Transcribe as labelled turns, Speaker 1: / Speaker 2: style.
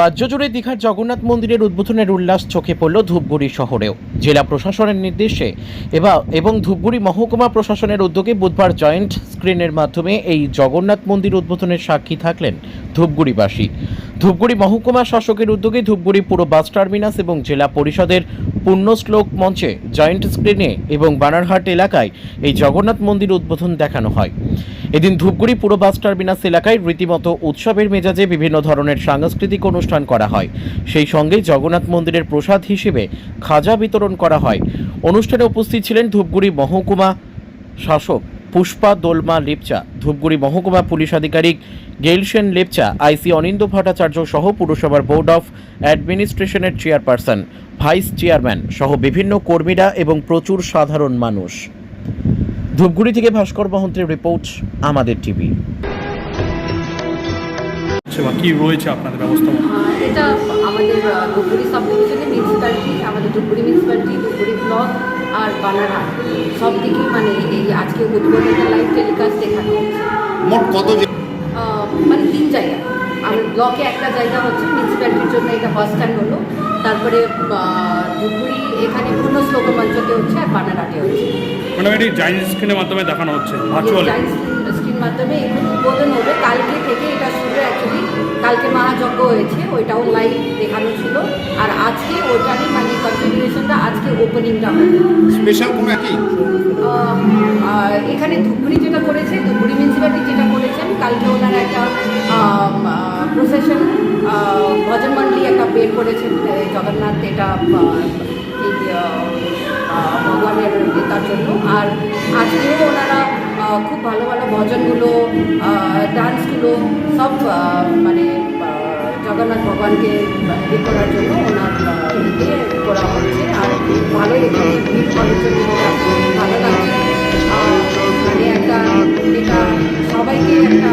Speaker 1: রাজ্য জুড়ে দীঘার জগন্নাথ মন্দিরের উদ্বোধনের উল্লাস চোখে পড়ল ধূপগুড়ি শহরেও। জেলা প্রশাসনের নির্দেশে এবার এবং ধূপগুড়ি মহকুমা প্রশাসনের উদ্যোগে বুধবার জয়েন্ট স্ক্রিনের মাধ্যমে এই জগন্নাথ মন্দির উদ্বোধনের সাক্ষী থাকলেন ধূপগুড়িবাসী। ধূপগুড়ি মহকুমা শাসকের উদ্যোগে ধূপগুড়ি পুরো বাস টার্মিনাস এবং জেলা পরিষদের পুণ্যশ্লোক মঞ্চে জয়েন্ট স্ক্রিনে এবং বানারহাট এলাকায় এই জগন্নাথ মন্দির উদ্বোধন দেখানো হয়। এদিন ধূপগুড়ি পুরো বাস টার্মিনাস এলাকায় রীতিমতো উৎসবের মেজাজে বিভিন্ন ধরনের সাংস্কৃতিক অনুষ্ঠান করা হয়। সেই সঙ্গে জগন্নাথ মন্দিরের প্রসাদ হিসেবে খাজা বিতরণ করা হয়। অনুষ্ঠানে উপস্থিত ছিলেন ধূপগুড়ি মহকুমা শাসক পুষ্পা দোলমা লেপচা ধূপগুড়ি মহকুমা পুলিশ আধিকারিক গেইলসেন লেপচা আইসি অনিন্দ ভট্টাচার্য সহ পুরসভার বোর্ড অফ অ্যাডমিনিস্ট্রেশনের চেয়ারপারসন ভাইস চেয়ারম্যান সহ বিভিন্ন কর্মীরা এবং প্রচুর সাধারণ মানুষ। ধূপগুড়ি থেকে ভাস্কর মহন্তের রিপোর্ট আমাদের টিভি।
Speaker 2: কি রয়েছে আপনাদের ব্যবস্থা?
Speaker 3: এটা আমাদের ধূপগুড়ি সাব ডিভিশনের মিউনিসিপ্যালিটি আমাদের ধূপগুড়ি মিউনিসিপ্যালিটি ধূপগুড়ি ব্লক আর বানারহাট সব দিকেই মানে এই আজকে উদ্বোধনের লাইভ টেলিকাস্ট দেখানো হচ্ছে।
Speaker 4: মোট কত
Speaker 3: মানে তিন জায়গা। আর ব্লকে একটা জায়গা হচ্ছে মিউনিসিপ্যালিটির জন্য এটা বাস স্ট্যান্ড হলো। তারপরে আহ, এখানে পূর্ণ শ্লোক মঞ্চতে হচ্ছে আর বানারহাটে হচ্ছে।
Speaker 2: মানে এটি জাইন্ট স্ক্রিনের মাধ্যমে দেখানো হচ্ছে ভার্চুয়ালি
Speaker 3: স্ক্রিন মাধ্যমে এখন উদ্বোধন হবে। কালকে থেকে এটা শুরু অ্যাকচুয়ালি কালকে মহাযজ্ঞ হয়েছে ওইটাও লাইভ দেখানো ছিল। আর আজকে ওইটারই মানে কন্টিনিউশনটা আজকে ওপেনিংটা হবে।
Speaker 4: স্পেশাল কোনো
Speaker 3: আর এখানে ধুপগুড়ি যেটা করেছে ধুপগুড়ি মিউনিসিপ্যালিটি যেটা করেছেন কালকে ওনারা একটা প্রসেশন ভজন মন্ডলী একটা বের করেছেন জগন্নাথ এটা ভগবানের তার জন্য। আর আহ, খুব ভালো ভালো ভজনগুলো ডান্সগুলো সব মানে জগন্নাথ ভগবানকে ইয়ে করার জন্য ওনার ইয়ে করা হচ্ছে। আর ভালো এখানে ভালো লাগছে। আর মানে একটা সবাইকে একটা